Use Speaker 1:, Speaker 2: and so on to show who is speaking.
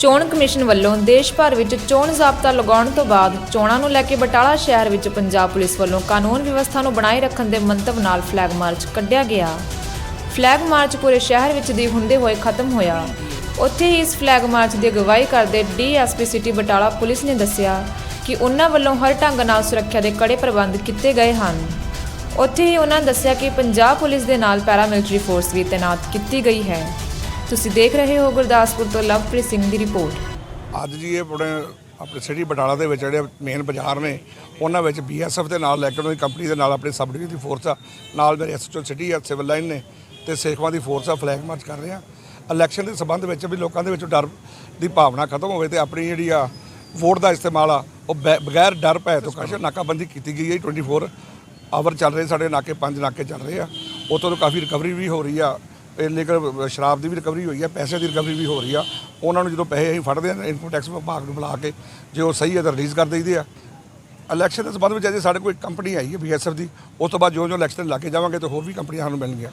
Speaker 1: ਚੋਣ ਕਮਿਸ਼ਨ ਵੱਲੋਂ ਦੇਸ਼ ਭਰ ਵਿੱਚ ਚੋਣ ਜ਼ਾਬਤਾ ਲਗਾਉਣ ਤੋਂ ਬਾਅਦ ਚੋਣਾਂ ਨੂੰ ਲੈ ਕੇ ਬਟਾਲਾ ਸ਼ਹਿਰ ਵਿੱਚ ਪੰਜਾਬ ਪੁਲਿਸ ਵੱਲੋਂ ਕਾਨੂੰਨ ਵਿਵਸਥਾ ਨੂੰ ਬਣਾਈ ਰੱਖਣ ਦੇ ਮੰਤਵ ਨਾਲ ਫਲੈਗ ਮਾਰਚ ਕੱਢਿਆ ਗਿਆ। ਫਲੈਗ ਮਾਰਚ ਪੂਰੇ ਸ਼ਹਿਰ ਵਿੱਚ ਦੀ ਹੁੰਦੇ ਹੋਏ ਖਤਮ ਹੋਇਆ। ਉੱਥੇ ਹੀ ਇਸ ਫਲੈਗ ਮਾਰਚ ਦੀ ਅਗਵਾਈ ਕਰਦੇ ਡੀਐਸਪੀ ਸਿਟੀ ਬਟਾਲਾ ਪੁਲਿਸ ਨੇ ਦੱਸਿਆ ਕਿ ਉਹਨਾਂ ਵੱਲੋਂ ਹਰ ਢੰਗ ਨਾਲ ਸੁਰੱਖਿਆ ਦੇ ਕੜੇ ਪ੍ਰਬੰਧ ਕੀਤੇ ਗਏ ਹਨ। ਉੱਥੇ ਹੀ ਉਹਨਾਂ ਦੱਸਿਆ ਕਿ ਪੰਜਾਬ ਪੁਲਿਸ ਦੇ ਨਾਲ ਪੈਰਾਮਿਲਟਰੀ ਫੋਰਸ ਵੀ ਤਾਇਨਾਤ ਕੀਤੀ ਗਈ ਹੈ। ਤੁਸੀਂ ਦੇਖ ਰਹੇ ਹੋ ਗੁਰਦਾਸਪੁਰ ਤੋਂ ਲਵਪ੍ਰੀਤ ਸਿੰਘ ਦੀ ਰਿਪੋਰਟ।
Speaker 2: ਅੱਜ ਜੀ ਇਹ ਆਪਣੇ ਆਪਣੇ ਸਿਟੀ ਬਟਾਲਾ ਦੇ ਵਿੱਚ ਜਿਹੜੇ ਮੇਨ ਬਾਜ਼ਾਰ ਨੇ, ਉਹਨਾਂ ਵਿੱਚ ਬੀਐਸਐਫ ਦੇ ਨਾਲ ਲੈ ਕੇ ਉਹਨਾਂ ਦੀ ਕੰਪਨੀ ਦੇ ਨਾਲ, ਆਪਣੀ ਸਬ ਡਿਵੀਜ਼ਨ ਦੀ ਫੋਰਸ ਆ। ਨਾਲ ਮੇਰੇ ਐਸਐਚਓ ਸਿਟੀ ਆ ਸਿਵਲ ਲਾਈਨ ਨੇ, ਤੇ ਸੇਖਵਾਂ ਦੀ ਫੋਰਸ ਆ ਫਲੈਗ ਮਾਰਚ ਕਰ ਰਹੇ ਆ। ਇਲੈਕਸ਼ਨ ਦੇ ਸੰਬੰਧ ਵਿੱਚ ਵੀ ਲੋਕਾਂ ਦੇ ਵਿੱਚ ਡਰ ਦੀ ਭਾਵਨਾ ਖਤਮ ਹੋਵੇ ਤੇ ਆਪਣੀ ਜਿਹੜੀ ਆ ਵੋਟ ਦਾ ਇਸਤੇਮਾਲ ਆ, ਉਹ ਬੈ- ਬਗੈਰ ਡਰ ਭੈ ਤੋਂ ਕਾਸ਼ ਨਾਕਾਬੰਦੀ ਕੀਤੀ ਗਈ ਹੈ। 24 ਆਵਰ ਚੱਲ ਰਹੇ, ਸਾਡੇ ਨਾਕੇ ਪੰਜ ਨਾਕੇ ਚੱਲ ਰਹੇ ਆ। ਉਤੋਂ ਤੋਂ ਕਾਫੀ ਰਿਕਵਰੀ ਵੀ ਹੋ ਰਹੀ ਆ। ਇਲੀਗਲ ਸ਼ਰਾਬ ਦੀ ਵੀ ਰਿਕਵਰੀ ਹੋਈ ਆ, ਪੈਸੇ ਦੀ ਰਿਕਵਰੀ ਵੀ ਹੋ ਰਹੀ ਆ। ਉਹਨਾਂ ਨੂੰ ਜਦੋਂ ਪੈਸੇ ਅਸੀਂ ਫੜਦੇ ਆ, ਇਨਕਮ ਟੈਕਸ ਵਿਭਾਗ ਨੂੰ ਬੁਲਾ ਕੇ ਜੇ ਉਹ ਸਹੀ ਹੈ ਤਾਂ ਰਿਲੀਜ਼ ਕਰ ਦਈਦੇ ਆ। ਇਲੈਕਸ਼ਨ ਦੇ ਸੰਬੰਧ ਵਿੱਚ ਅਜੇ ਸਾਡੇ ਕੋਲ ਇੱਕ ਕੰਪਨੀ ਆਈ ਹੈ ਬੀਐਸਐਫ ਦੀ, ਉਸ ਤੋਂ ਬਾਅਦ ਜੋ ਜੋ ਇਲੈਕਸ਼ਨ ਲਾ ਕੇ ਜਾਵਾਂਗੇ ਤਾਂ ਹੋਰ ਵੀ ਕੰਪਨੀਆਂ ਸਾਨੂੰ ਮਿਲਣਗੀਆਂ।